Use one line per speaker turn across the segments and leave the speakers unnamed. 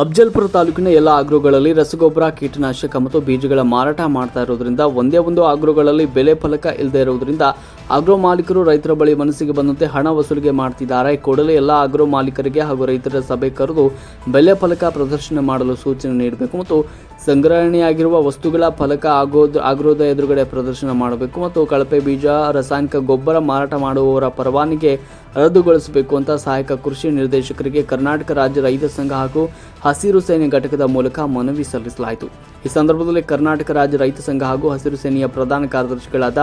ಅಫ್ಜಲ್ಪುರ ತಾಲೂಕಿನ ಎಲ್ಲ ಆಗ್ರೋಗಳಲ್ಲಿ ರಸಗೊಬ್ಬರ, ಕೀಟನಾಶಕ ಮತ್ತು ಬೀಜಗಳ ಮಾರಾಟ ಮಾಡ್ತಾ ಇರೋದ್ರಿಂದ ಒಂದೇ ಒಂದು ಆಗ್ರೋಗಳಲ್ಲಿ ಬೆಲೆ ಫಲಕ ಇಲ್ಲದೆ ಇರೋದ್ರಿಂದ ಆಗ್ರೋ ಮಾಲೀಕರು ರೈತರ ಬಳಿ ಮನಸ್ಸಿಗೆ ಬಂದಂತೆ ಹಣ ವಸೂಲಿಗೆ ಮಾಡ್ತಿದ್ದಾರೆ. ಕೂಡಲೇ ಎಲ್ಲ ಆಗ್ರೋ ಮಾಲೀಕರಿಗೆ ಹಾಗೂ ರೈತರ ಸಭೆ ಕರೆದು ಬೆಲೆ ಫಲಕ ಪ್ರದರ್ಶನ ಮಾಡಲು ಸೂಚನೆ ನೀಡಬೇಕು ಮತ್ತು ಸಂಗ್ರಹಣೆಯಾಗಿರುವ ವಸ್ತುಗಳ ಫಲಕ ಆಗೋದು ಆಗಿರೋದ ಎದುರುಗಡೆ ಪ್ರದರ್ಶನ ಮಾಡಬೇಕು ಮತ್ತು ಕಳಪೆ ಬೀಜ, ರಾಸಾಯನಿಕ ಗೊಬ್ಬರ ಮಾರಾಟ ಮಾಡುವವರ ಪರವಾನಿಗೆ ರದ್ದುಗೊಳಿಸಬೇಕು ಅಂತ ಸಹಾಯಕ ಕೃಷಿ ನಿರ್ದೇಶಕರಿಗೆ ಕರ್ನಾಟಕ ರಾಜ್ಯ ರೈತ ಸಂಘ ಹಾಗೂ ಹಸಿರು ಸೇನೆ ಘಟಕದ ಮೂಲಕ ಮನವಿ ಸಲ್ಲಿಸಲಾಯಿತು. ಈ ಸಂದರ್ಭದಲ್ಲಿ ಕರ್ನಾಟಕ ರಾಜ್ಯ ರೈತ ಸಂಘ ಹಾಗೂ ಹಸಿರು ಸೇನೆಯ ಪ್ರಧಾನ ಕಾರ್ಯದರ್ಶಿಗಳಾದ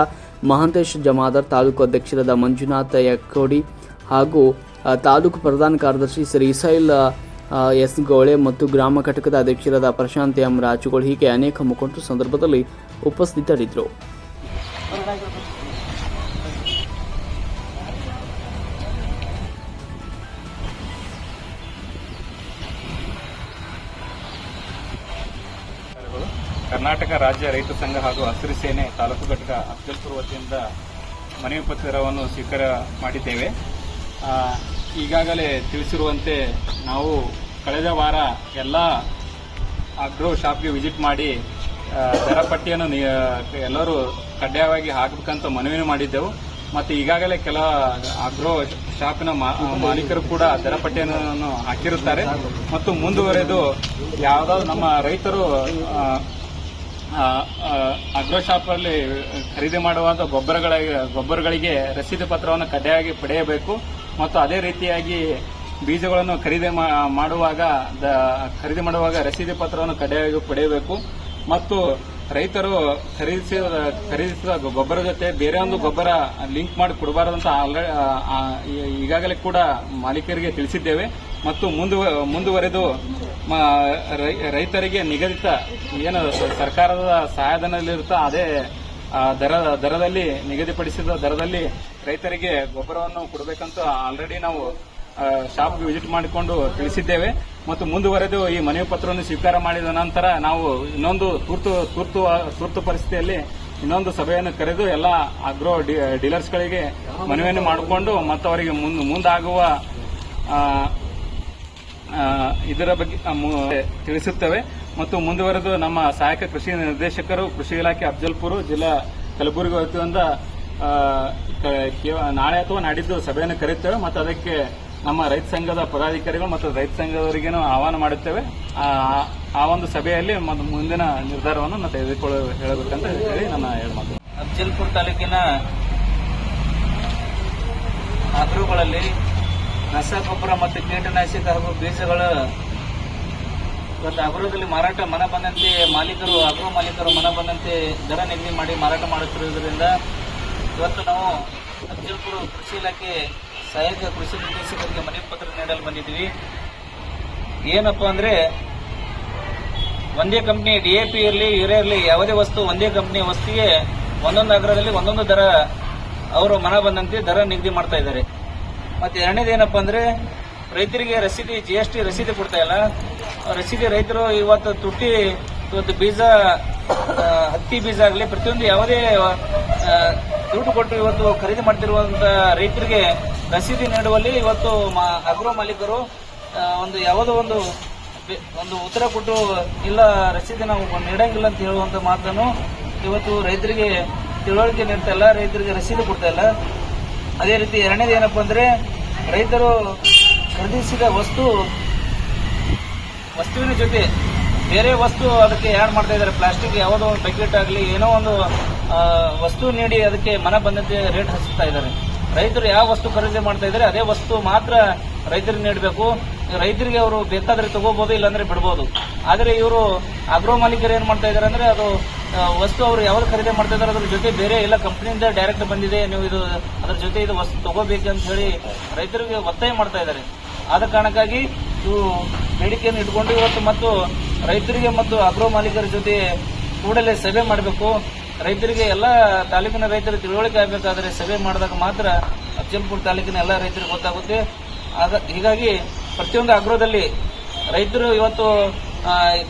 ಮಹಾಂತೇಶ್ ಜಮಾದರ್, ತಾಲೂಕು ಅಧ್ಯಕ್ಷರಾದ ಮಂಜುನಾಥ ಯಕೋಡಿ ಹಾಗೂ ತಾಲೂಕು ಪ್ರಧಾನ ಕಾರ್ಯದರ್ಶಿ ಶ್ರೀ ಇಸೈಲ್ ಎಸ್ ಗೋಳೆ ಮತ್ತು ಗ್ರಾಮ ಘಟಕದ ಅಧ್ಯಕ್ಷರಾದ ಪ್ರಶಾಂತ್ ಎಂ ರಾಜುಗೋಳ್ ಹೀಗೆ ಅನೇಕ ಮುಖಂಡರು ಸಂದರ್ಭದಲ್ಲಿ ಉಪಸ್ಥಿತರಿದ್ದರು.
ಕರ್ನಾಟಕ ರಾಜ್ಯ ರೈತ ಸಂಘ ಹಾಗೂ ಹಸಿರು ಸೇನೆ ತಾಲೂಕು ಘಟಕ ಅಫ್ಜಲ್ಪುರ್ ವತಿಯಿಂದ ಮನವಿ ಪತ್ರವನ್ನು ಸ್ವೀಕಾರ ಮಾಡಿದ್ದೇವೆ. ಈಗಾಗಲೇ ತಿಳಿಸಿರುವಂತೆ ನಾವು ಕಳೆದ ವಾರ ಎಲ್ಲ ಅಗ್ರೋ ಶಾಪ್ಗೆ ವಿಸಿಟ್ ಮಾಡಿ ದರ ಪಟ್ಟಿಯನ್ನು ಎಲ್ಲರೂ ಕಡ್ಡಾಯವಾಗಿ ಹಾಕಬೇಕಂತ ಮನವಿ ಮಾಡಿದ್ದೆವು. ಮತ್ತು ಈಗಾಗಲೇ ಕೆಲ ಅಗ್ರೋ ಶಾಪಿನ ಮಾಲೀಕರು ಕೂಡ ದರ ಪಟ್ಟಿಯನ್ನು ಹಾಕಿರುತ್ತಾರೆ. ಮತ್ತು ಮುಂದುವರೆದು ಯಾವುದಾದ್ರು ನಮ್ಮ ರೈತರು ಅಗ್ರೋ ಶಾಪಲ್ಲಿ ಖರೀದಿ ಮಾಡುವಂಥ ಗೊಬ್ಬರಗಳ, ಗೊಬ್ಬರಗಳಿಗೆ ರಸೀದಿ ಪತ್ರವನ್ನು ಕಡ್ಡಾಯವಾಗಿ ಪಡೆಯಬೇಕು. ಮತ್ತು ಅದೇ ರೀತಿಯಾಗಿ ಬೀಜಗಳನ್ನು ಖರೀದಿ ಮಾಡುವಾಗ ಖರೀದಿ ಮಾಡುವಾಗ ರಸೀದಿ ಪತ್ರವನ್ನು ಕಡ್ಡಾಯವಾಗಿ ಪಡೆಯಬೇಕು. ಮತ್ತು ರೈತರು ಖರೀದಿಸಿದ ಖರೀದಿಸಿದ ಗೊಬ್ಬರ ಜೊತೆ ಬೇರೆ ಒಂದು ಗೊಬ್ಬರ ಲಿಂಕ್ ಮಾಡಿ ಕೊಡಬಾರದಂತ ಆಲ್ರೆಡಿ ಈಗಾಗಲೇ ಕೂಡ ಮಾಲೀಕರಿಗೆ ತಿಳಿಸಿದ್ದೇವೆ. ಮತ್ತು ಮುಂದುವ ಮುಂದುವರೆದು ರೈತರಿಗೆ ನಿಗದಿತ ಏನು ಸರ್ಕಾರದ ಸಹಾಯಧನದಲ್ಲಿರುತ್ತಾ ಅದೇ ದರ, ದರದಲ್ಲಿ ನಿಗದಿಪಡಿಸಿದ ದರದಲ್ಲಿ ರೈತರಿಗೆ ಗೊಬ್ಬರವನ್ನು ಕೊಡಬೇಕಂತ ಆಲ್ರೆಡಿ ನಾವು ಶಾಪ್ಗೆ ವಿಸಿಟ್ ಮಾಡಿಕೊಂಡು ತಿಳಿಸಿದ್ದೇವೆ. ಮತ್ತು ಮುಂದುವರೆದು ಈ ಮನವಿ ಪತ್ರವನ್ನು ಸ್ವೀಕಾರ ಮಾಡಿದ ನಂತರ ನಾವು ಇನ್ನೊಂದು ತುರ್ತು ತುರ್ತು ತುರ್ತು ಪರಿಸ್ಥಿತಿಯಲ್ಲಿ ಇನ್ನೊಂದು ಸಭೆಯನ್ನು ಕರೆದು ಎಲ್ಲ ಅಗ್ರೋ ಡೀಲರ್ಸ್ಗಳಿಗೆ ಮನವಿಯನ್ನು ಮಾಡಿಕೊಂಡು ಮತ್ತು ಅವರಿಗೆ ಮುಂದೆ ಮುಂದಾಗುವ ಇದರ ಬಗ್ಗೆ ತಿಳಿಸುತ್ತೇವೆ. ಮತ್ತು ಮುಂದುವರೆದು ನಮ್ಮ ಸಹಾಯಕ ಕೃಷಿ ನಿರ್ದೇಶಕರು, ಕೃಷಿ ಇಲಾಖೆ ಅಫ್ಜಲ್ಪುರ, ಜಿಲ್ಲಾ ಕಲಬುರಗಿ ವತಿಯಿಂದ ನಾಳೆ ಅಥವಾ ನಾಡಿದ್ದು ಸಭೆಯನ್ನು ಕರೆಯುತ್ತೇವೆ ಮತ್ತು ಅದಕ್ಕೆ ನಮ್ಮ ರೈತ ಸಂಘದ ಪದಾಧಿಕಾರಿಗಳು ಮತ್ತು ರೈತ ಸಂಘದವರಿಗೇನು ಆಹ್ವಾನ ಮಾಡುತ್ತೇವೆ. ಆ ಒಂದು ಸಭೆಯಲ್ಲಿ ಮುಂದಿನ ನಿರ್ಧಾರವನ್ನು ನಾವು ತೆಗೆದುಕೊಳ್ಳ, ಹೇಳಬೇಕಂತ ಹೇಳಿ ನನ್ನ ಹೇಳ್ಬೋದು
ಅಫ್ಜಲ್ಪುರ ತಾಲೂಕಿನ ಅಗ್ರುಗಳಲ್ಲಿ ರಸಗೊಬ್ಬರ ಮತ್ತು ಕೀಟನಾಶಕ ಹಾಗೂ ಬೀಜಗಳ ಇವತ್ತು ಅಗ್ರದಲ್ಲಿ ಮಾರಾಟ ಮನ ಬಂದಂತೆ ಮಾಲೀಕರು ಅಗ್ರ ಮಾಲೀಕರು ಮನ ಬಂದಂತೆ ದರ ನಿಗದಿ ಮಾಡಿ ಮಾರಾಟ ಮಾಡುತ್ತಿರುವುದರಿಂದ ಇವತ್ತು ನಾವು ಅಫ್ಜಲ್ಪುರ ಕೃಷಿ ಇಲಾಖೆ ಸಹಾಯಕ ಕೃಷಿ ನಿರ್ದೇಶಕರಿಗೆ ಮನವಿ ಪತ್ರ ನೀಡಲು ಬಂದಿದ್ದೀವಿ. ಏನಪ್ಪ ಅಂದರೆ, ಒಂದೇ ಕಂಪ್ನಿ ಡಿ ಎ ಪಿ ಇರಲಿ ಯೂರಿಯಾ ಇರಲಿ, ಯಾವುದೇ ವಸ್ತು, ಒಂದೇ ಕಂಪ್ನಿ ವಸ್ತುಗೆ ಒಂದೊಂದು ಅಗ್ರದಲ್ಲಿ ಒಂದೊಂದು ದರ ಅವರು ಮನ ಬಂದಂತೆ ದರ ನಿಗದಿ ಮಾಡ್ತಾ ಇದ್ದಾರೆ. ಮತ್ತೆ ಎರಡನೇದು ಏನಪ್ಪ ಅಂದ್ರೆ, ರೈತರಿಗೆ ರಸೀದಿ ಜಿ ಎಸ್ ಟಿ ರಸೀದಿ ಕೊಡ್ತಾ ಇಲ್ಲ. ರಸೀದಿ ರೈತರು ಇವತ್ತು ತುಟ್ಟಿ, ಇವತ್ತು ಬೀಜ ಹತ್ತಿ ಬೀಜ ಆಗಲಿ, ಪ್ರತಿಯೊಂದು ಯಾವುದೇ ದುಡ್ಡು ಕೊಟ್ಟು ಇವತ್ತು ಖರೀದಿ ಮಾಡ್ತಿರುವಂತ ರೈತರಿಗೆ ರಸೀದಿ ನೀಡುವಲ್ಲಿ ಇವತ್ತು ಅಗ್ರೋ ಮಾಲೀಕರು ಒಂದು ಯಾವುದೋ ಒಂದು ಒಂದು ಉತ್ತರ ಕೊಟ್ಟು, ಇಲ್ಲ, ರಸೀದಿ ನಾವು ನೀಡಂಗಿಲ್ಲ ಅಂತ ಹೇಳುವಂತ ಮಾತನ್ನು ಇವತ್ತು ರೈತರಿಗೆ ತಿಳುವಳಿಕೆ ನೀಡ್ತಾ ಇಲ್ಲ, ರೈತರಿಗೆ ರಸೀದಿ ಕೊಡ್ತಾ ಇಲ್ಲ. ಅದೇ ರೀತಿ ಎರಡನೇದು ಏನಪ್ಪ ಅಂದ್ರೆ, ರೈತರು ಖರೀದಿಸಿದ ವಸ್ತು, ವಸ್ತುವಿನ ಜೊತೆ ಬೇರೆ ವಸ್ತು ಅದಕ್ಕೆ ಆ್ಯಡ್ ಮಾಡ್ತಾ ಇದ್ದಾರೆ. ಪ್ಲಾಸ್ಟಿಕ್ ಯಾವುದೋ ಒಂದು ಪ್ಯಾಕೆಟ್ ಆಗಲಿ, ಏನೋ ಒಂದು ವಸ್ತು ನೀಡಿ ಅದಕ್ಕೆ ಮನ ಬಂದಂತೆ ರೇಟ್ ಹಚ್ಚುತ್ತಾ ಇದ್ದಾರೆ. ರೈತರು ಯಾವ ವಸ್ತು ಖರೀದಿ ಮಾಡ್ತಾ ಇದ್ದಾರೆ, ಅದೇ ವಸ್ತು ಮಾತ್ರ ರೈತರಿಗೆ ನೀಡಬೇಕು. ರೈತರಿಗೆ ಅವರು ಬೇಕಾದ್ರೆ ತಗೋಬಹುದು ಇಲ್ಲಾಂದ್ರೆ ಬಿಡಬಹುದು ಆದರೆ ಇವರು ಅಗ್ರೋ ಮಾಲೀಕರು ಏನು ಮಾಡ್ತಾ ಇದ್ದಾರೆ ಅಂದ್ರೆ ಅದು ವಸ್ತು ಅವರು ಯಾವ್ದು ಖರೀದಿ ಮಾಡ್ತಾ ಇದ್ದಾರೆ ಅದ್ರ ಜೊತೆ ಬೇರೆ ಎಲ್ಲ ಕಂಪ್ನಿಯಿಂದ ಡೈರೆಕ್ಟ್ ಬಂದಿದೆ. ನೀವು ಇದು, ಅದ್ರ ಜೊತೆ ಇದು ವಸ್ತು ತಗೋಬೇಕು ಅಂತ ಹೇಳಿ ರೈತರಿಗೆ ಒತ್ತಾಯ ಮಾಡ್ತಾ ಇದ್ದಾರೆ. ಆದ ಕಾರಣಕ್ಕಾಗಿ ಇವು ಬೇಡಿಕೆಯನ್ನು ಇಟ್ಕೊಂಡು ಇವತ್ತು ಮತ್ತು ರೈತರಿಗೆ ಮತ್ತು ಅಗ್ರೋ ಮಾಲೀಕರ ಜೊತೆ ಕೂಡಲೇ ಸಭೆ ಮಾಡಬೇಕು. ರೈತರಿಗೆ ಎಲ್ಲ ತಾಲೂಕಿನ ರೈತರು ತಿಳುವಳಿಕೆ ಆಗಬೇಕಾದ್ರೆ ಸಭೆ ಮಾಡಿದಾಗ ಮಾತ್ರ ಅಫಜಲ್ಪುರ್ ತಾಲೂಕಿನ ಎಲ್ಲ ರೈತರಿಗೆ ಗೊತ್ತಾಗುತ್ತೆ. ಆಗ- ಹೀಗಾಗಿ ಪ್ರತಿಯೊಂದು ಅಗ್ರೋದಲ್ಲಿ ರೈತರು ಇವತ್ತು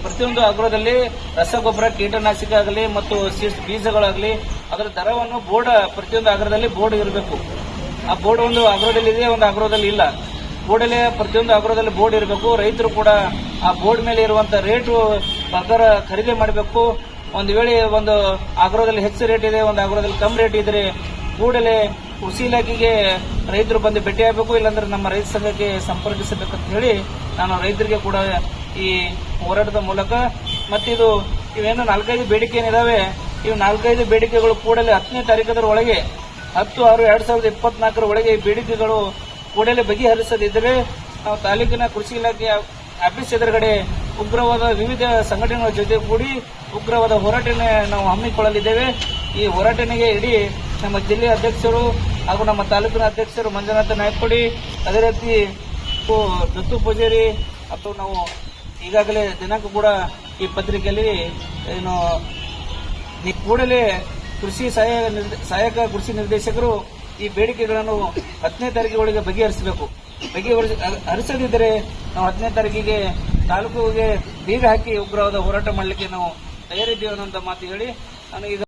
ಪ್ರತಿಯೊಂದು ಅಗ್ರೋದಲ್ಲಿ ರಸಗೊಬ್ಬರ, ಕೀಟನಾಶಕ ಆಗಲಿ ಮತ್ತು ಸೀಡ್ಸ್ ಬೀಜಗಳಾಗಲಿ ಅದರ ದರವನ್ನು ಬೋರ್ಡ್, ಪ್ರತಿಯೊಂದು ಅಗ್ರದಲ್ಲಿ ಬೋರ್ಡ್ ಇರಬೇಕು. ಆ ಬೋರ್ಡ್ ಒಂದು ಅಗ್ರೋದಲ್ಲಿ ಇದೆ ಒಂದು ಅಗ್ರೋದಲ್ಲಿ ಇಲ್ಲ. ಬೋರ್ಡಲ್ಲಿ ಪ್ರತಿಯೊಂದು ಆಗ್ರೋದಲ್ಲಿ ಬೋರ್ಡ್ ಇರಬೇಕು. ರೈತರು ಕೂಡ ಆ ಬೋರ್ಡ್ ಮೇಲೆ ಇರುವಂತ ರೇಟು ಪ್ರಕಾರ ಖರೀದಿ ಮಾಡಬೇಕು. ಒಂದು ವೇಳೆ ಒಂದು ಆಗ್ರೋದಲ್ಲಿ ಹೆಚ್ಚು ರೇಟ್ ಇದೆ, ಒಂದು ಆಗ್ರೋದಲ್ಲಿ ಕಮ್ಮಿ ರೇಟ್ ಇದ್ರೆ ಕೂಡಲೇ ಕೃಷಿ ಇಲಾಖೆಗೆ ರೈತರು ಬಂದು ಭೇಟಿಯಾಗಬೇಕು, ಇಲ್ಲಾಂದ್ರೆ ನಮ್ಮ ರೈತ ಸಂಘಕ್ಕೆ ಸಂಪರ್ಕಿಸಬೇಕಂತ ಹೇಳಿ ನಾನು ರೈತರಿಗೆ ಕೂಡ ಈ ಹೋರಾಟದ ಮೂಲಕ ಮತ್ತಿದು ಇವೇನು ನಾಲ್ಕೈದು ಬೇಡಿಕೆ ಏನಿದಾವೆ, ಇವು ನಾಲ್ಕೈದು ಬೇಡಿಕೆಗಳು ಕೂಡಲೇ ಹತ್ತನೇ ತಾರೀಕದರ ಒಳಗೆ, ಹತ್ತು ಆರು ಎರಡು ಸಾವಿರದ ಇಪ್ಪತ್ನಾಲ್ಕರ ಒಳಗೆ ಈ ಬೇಡಿಕೆಗಳು ಕೂಡಲೇ ಬಗೆಹರಿಸದಿದ್ದರೆ ನಾವು ತಾಲೂಕಿನ ಕೃಷಿ ಇಲಾಖೆಯ ಆಫೀಸ್ ಎದುರುಗಡೆ ಉಗ್ರವಾದ ವಿವಿಧ ಸಂಘಟನೆಗಳ ಜೊತೆ ಕೂಡಿ ಉಗ್ರವಾದ ಹೋರಾಟನೆ ನಾವು ಹಮ್ಮಿಕೊಳ್ಳಲಿದ್ದೇವೆ. ಈ ಹೋರಾಟನೆಗೆ ಇಡೀ ನಮ್ಮ ಜಿಲ್ಲೆ ಅಧ್ಯಕ್ಷರು ಹಾಗೂ ನಮ್ಮ ತಾಲೂಕಿನ ಅಧ್ಯಕ್ಷರು ಮಂಜುನಾಥ ನಾಯ್ಕೊಡಿ, ಅದೇ ರೀತಿ ದತ್ತು ಪೂಜಾರಿ ಅಥವಾ ನಾವು ಈಗಾಗಲೇ ದಿನಾಂಕ ಕೂಡ ಈ ಪತ್ರಿಕೆಯಲ್ಲಿ ಏನು ಈ ಕೂಡಲೇ ಕೃಷಿ ಸಹಾಯ ಸಹಾಯಕ ಕೃಷಿ ನಿರ್ದೇಶಕರು ಈ ಬೇಡಿಕೆಗಳನ್ನು ಹತ್ತನೇ ತಾರೀಕಿಗೆ ಬಗೆಹರಿಸಬೇಕು. ಬಗೆಹರಿಸ ಹರಿಸದಿದ್ದರೆ ನಾವು ಹತ್ತನೇ ತಾರೀಕಿಗೆ ತಾಲೂಕಿಗೆ ಬೀಗ ಹಾಕಿ ಉಗ್ರವಾದ ಹೋರಾಟ ಮಾಡಲಿಕ್ಕೆ ನಾವು ತಯಾರಿದ್ದೇವೆ ಅನ್ನೋಂಥ ಮಾತು ಹೇಳಿ ನಾನು ಈಗ